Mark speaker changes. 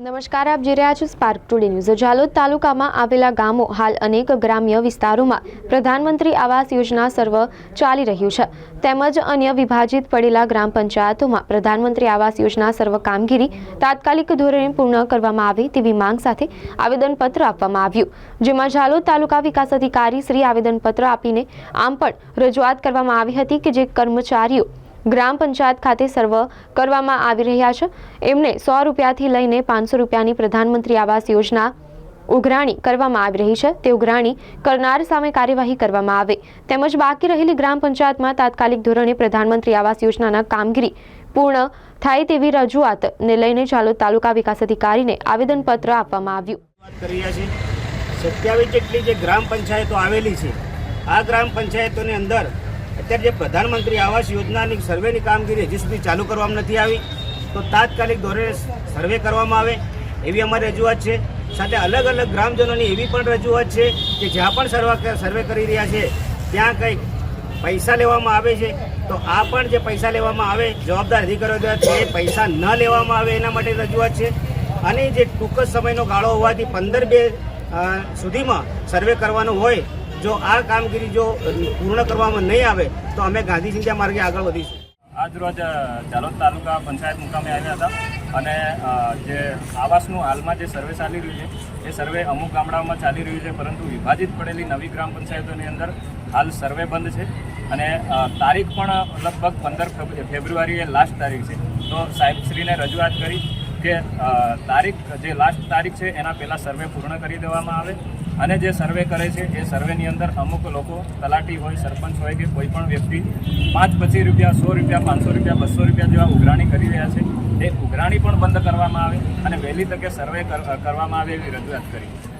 Speaker 1: નમસ્કાર, આપ જોઈ રહ્યા છો સ્પાર્ક ટુડે ન્યૂઝ જાલોદ તાલુકામાં આવેલા ગામો હાલ અનેક ગ્રામ્ય વિસ્તારોમાં પ્રધાનમંત્રી આવાસ યોજના સર્વ ચાલી રહ્યું છે. તેમજ અન્ય વિભાજિત પડેલા ગ્રામ પંચાયતોમાં પ્રધાનમંત્રી આવાસ યોજના સર્વ કામગીરી તાત્કાલિક ધોરણે પૂર્ણ કરવામાં આવે તેવી માંગ સાથે આવેદનપત્ર આપવામાં આવ્યું. જેમાં જાલોદ તાલુકા વિકાસ અધિકારી શ્રી આવેદનપત્ર આપીને આમ પણ રજૂઆત કરવામાં આવી હતી કે જે કર્મચારીઓ ગ્રામ પંચાયત ખાતે સર્વ કરવામાં આવી રહ્યા છે. એમને સો રૂપિયાથી લઈને પાંચસો રૂપિયાની પ્રધાનમંત્રી આવાસ યોજના ઉઘરાણી કરવામાં આવી રહી છે. તે ઉઘરાણી કરનાર સામે કાર્યવાહી કરવામાં આવે. તેમજ બાકી રહેલી ગ્રામ પંચાયતમાં તાત્કાલિક ધોરણે પ્રધાનમંત્રી આવાસ યોજનાના કામગીરી પૂર્ણ થાય તેવી રજૂઆતને લઈને ચાલો તાલુકા વિકાસ અધિકારીને આવેદનપત્ર આપવામાં આવ્યું.
Speaker 2: સત્યાવીસ જેટલી જે ગ્રામ પંચાયતો આવેલી છે, આ ગ્રામ પંચાયતોની અંદર અત્યારે જે પ્રધાનમંત્રી આવાસ યોજનાની સર્વેની કામગીરી હજી સુધી ચાલુ કરવામાં નથી આવી, તો તાત્કાલિક ધોરણે સર્વે કરવામાં આવે એવી અમારી રજૂઆત છે. સાથે અલગ અલગ ગ્રામજનોની એવી પણ રજૂઆત છે કે જ્યાં પણ સર્વે સર્વે કરી રહ્યા છે, ત્યાં કંઈક પૈસા લેવામાં આવે છે, તો આ પણ જે પૈસા લેવામાં આવે, જવાબદાર અધિકારીઓ દ્વારા તે પૈસા ન લેવામાં આવે એના માટે રજૂઆત છે. અને જે ટૂંક સમયનો ગાળો હોવાથી પંદર બે સુધીમાં સર્વે કરવાનો હોય જો આ કામગીરી જો પૂર્ણ કરવામાં નહીં આવે, તો અમે ગાંધી ચિંતા માર્ગે આગળ વધીશું.
Speaker 3: આજરોજ જાલોદ તાલુકા પંચાયત મુકામે આવ્યા હતા અને જે આવાસનું હાલમાં જે સર્વે ચાલી રહ્યું છે, એ સર્વે અમુક ગામડાઓમાં ચાલી રહ્યું છે, પરંતુ વિભાજિત પડેલી નવી ગ્રામ પંચાયતોની અંદર હાલ સર્વે બંધ છે અને તારીખ પણ લગભગ પંદર ફેબ્રુઆરીએ લાસ્ટ તારીખ છે. તો સાહેબશ્રીને રજૂઆત કરી કે તારીખ, જે લાસ્ટ તારીખ છે, એના પહેલાં સર્વે પૂર્ણ કરી દેવામાં આવે. અને જે સર્વે કરે છે, એ સર્વેની અંદર અમુક લોકો તલાટી હોય, સરપંચ હોય કે કોઈ પણ વ્યક્તિ પાંચ પચીસ રૂપિયા, સો રૂપિયા, પાંચસો રૂપિયા, બસો રૂપિયા જેવા ઉઘરાણી કરી રહ્યા છે. એ ઉઘરાણી પણ બંધ કરવામાં આવે અને વહેલી તકે સર્વે કર- કરવામાં આવે એવી રજૂઆત કરી.